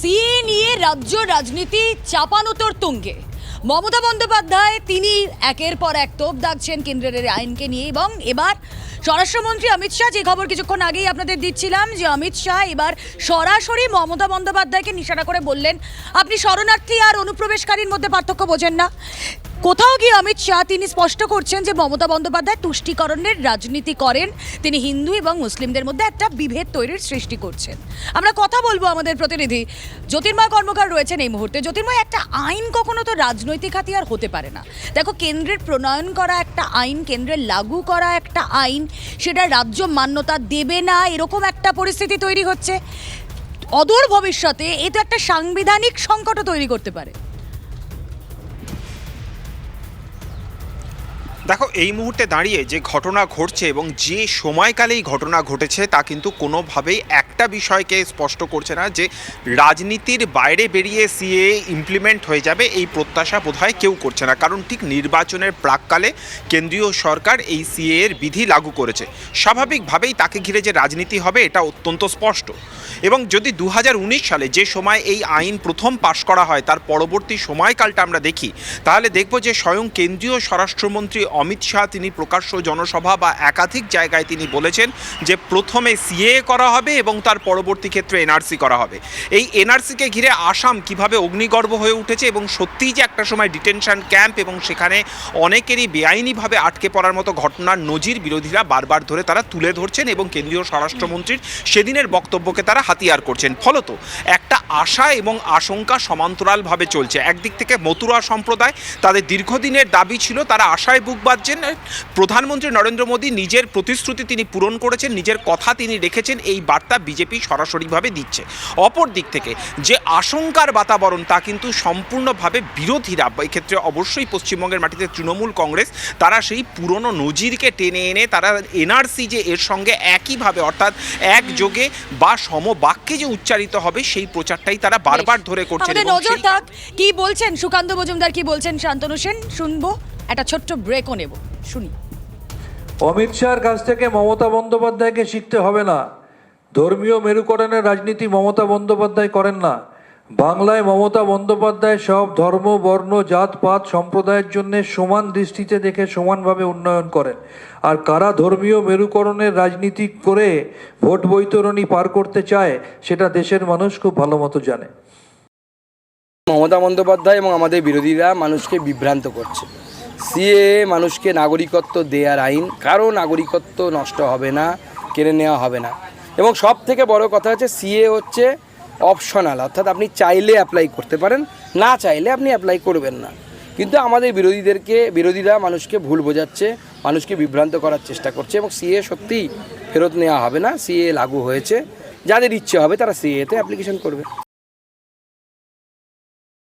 CA নিয়ে রাজ্য রাজনীতি চাপানোতর তুঙ্গে। মমতা বন্দ্যোপাধ্যায়, তিনি একের পর এক তোপ দাগছেন কেন্দ্রের আইনকে নিয়ে এবং এবার স্বরাষ্ট্রমন্ত্রী অমিত শাহ, যে খবর কিছুক্ষণ আগেই আপনাদের দিচ্ছিলাম যে অমিত শাহ এবার সরাসরি মমতা বন্দ্যোপাধ্যায়কে নিশানা করে বললেন, আপনি শরণার্থী আর অনুপ্রবেশকারীর মধ্যে পার্থক্য বোঝেন না। কোথাও গিয়ে অমিত শাহ তিনি স্পষ্ট করছেন যে মমতা বন্দ্যোপাধ্যায় তুষ্টিকরণের রাজনীতি করেন। তিনি হিন্দু এবং মুসলিমদের মধ্যে একটা বিভেদ তৈরির সৃষ্টি করছেন। আমরা কথা বলব আমাদের প্রতিনিধি জ্যোতির্ময় কর্মকার রয়েছেন এই মুহূর্তে। জ্যোতির্ময়, একটা আইন কখনো তো রাজনৈতিক হাতিয়ার হতে পারে না। দেখো, কেন্দ্রের প্রণয়ন করা একটা আইন কেন্দ্রের লাগু করা একটা আইন, সেটা রাজ্য মান্যতা দেবে না, এরকম একটা পরিস্থিতি তৈরি হচ্ছে। অদূর ভবিষ্যতে এ তো একটা সাংবিধানিক সংকটও তৈরি করতে পারে। দেখো, এই মুহূর্তে দাঁড়িয়ে যে ঘটনা ঘটছে এবং যে সময়কালেই ঘটনা ঘটেছে, তা কিন্তু কোনোভাবেই একটা বিষয়কে স্পষ্ট করছে না যে রাজনীতির বাইরে বেরিয়ে সিএ ইমপ্লিমেন্ট হয়ে যাবে, এই প্রত্যাশা বোধহয় কেউ করছে না। কারণ ঠিক নির্বাচনের প্রাককালে কেন্দ্রীয় সরকার এই সিএ এর বিধি লাগু করেছে। স্বাভাবিকভাবেই তাকে ঘিরে যে রাজনীতি হবে, এটা অত্যন্ত স্পষ্ট। এবং যদি দু হাজার উনিশ সালে যে সময় এই আইন প্রথম পাশ করা হয়, তার পরবর্তী সময়কালটা আমরা দেখি, তাহলে দেখব যে স্বয়ং কেন্দ্রীয় স্বরাষ্ট্রমন্ত্রী অমিত শাহ তিনি প্রকাশ্য জনসভা বা একাধিক জায়গায় তিনি বলেছেন যে প্রথমে সিএ করা হবে এবং তার পরবর্তী ক্ষেত্রে এনআরসি করা হবে। এই এনআরসিকে ঘিরে আসাম কীভাবে অগ্নিগর্ভ হয়ে উঠেছে এবং সত্যিই যে একটা সময় ডিটেনশন ক্যাম্প এবং সেখানে অনেকেরই বেআইনিভাবে আটকে পড়ার মতো ঘটনার নজির বিরোধীরা বারবার ধরে তারা তুলে ধরছেন এবং কেন্দ্রীয় স্বরাষ্ট্রমন্ত্রীর সেদিনের বক্তব্যকে তারা হাতিয়ার করছেন। ফলত একটা আশা এবং আশঙ্কা সমান্তরালভাবে চলছে। একদিক থেকে মতুয়া সম্প্রদায় তাদের দীর্ঘদিনের দাবি ছিল তারা আশায় বুক বাঁধছেন প্রধানমন্ত্রী নরেন্দ্র মোদী নিজের প্রতিশ্রুতি তিনি পূরণ করেছেন নিজের কথা তিনি রেখেছেন এই বার্তা বিজেপি সরাসরিভাবে দিচ্ছে। অপর দিক থেকে যে আশঙ্কার বাতাবরণ তা কিন্তু সম্পূর্ণভাবে বিরোধীরা এক্ষেত্রে অবশ্যই পশ্চিমবঙ্গের মাটিতে তৃণমূল কংগ্রেস তারা সেই পুরনো নজিরকে টেনে এনে তারা এনআরসি যে এর সঙ্গে একইভাবে অর্থাৎ একযোগে বা সমবাক্যে যে উচ্চারিত হবে সেই প্রচারটাই তারা বারবার ধরে করছেন এবং নজর থাক কি বলছেন সুকান্ত মজুমদার কি বলছেন শান্তনু সেন? শুনব। একটা ছোট্ট ব্রেকও নেব। শুনি। অমিত শাহর কাছ থেকে মমতা বন্দ্যোপাধ্যায়কে শিখতে হবে না। ধর্মীয় মেরুকরণের রাজনীতি মমতা বন্দ্যোপাধ্যায় করেন না। বাংলায় মমতা বন্দ্যোপাধ্যায় সব ধর্ম বর্ণ জাতপাত সম্প্রদায়ের জন্য সমান দৃষ্টিতে দেখে সমানভাবে উন্নয়ন করেন। আর কারা ধর্মীয় মেরুকরণের রাজনীতি করে ভোট বৈতরণী পার করতে চায় সেটা দেশের মানুষ খুব ভালো মতো জানে। মমতা বন্দ্যোপাধ্যায় এবং আমাদের বিরোধীরা মানুষকে বিভ্রান্ত করছে। সিএ মানুষকে নাগরিকত্ব দেওয়ার আইন, কারও নাগরিকত্ব নষ্ট হবে না, কেড়ে নেওয়া হবে না। এবং সব থেকে বড় কথা হচ্ছে সিএ হচ্ছে অপশনাল অর্থাৎ আপনি চাইলে অ্যাপ্লাই করতে পারেন, না চাইলে আপনি অ্যাপ্লাই করবেন না। কিন্তু আমাদের বিরোধীদেরকে, বিরোধীরা মানুষকে ভুল বোঝাচ্ছে, মানুষকে বিভ্রান্ত করার চেষ্টা করছে, এবং সিএ সত্যিই ফেরত নেওয়া হবে না সিএ লাগু হয়েছে, যাদের ইচ্ছে হবে তারা সিএতে অ্যাপ্লিকেশন করবে।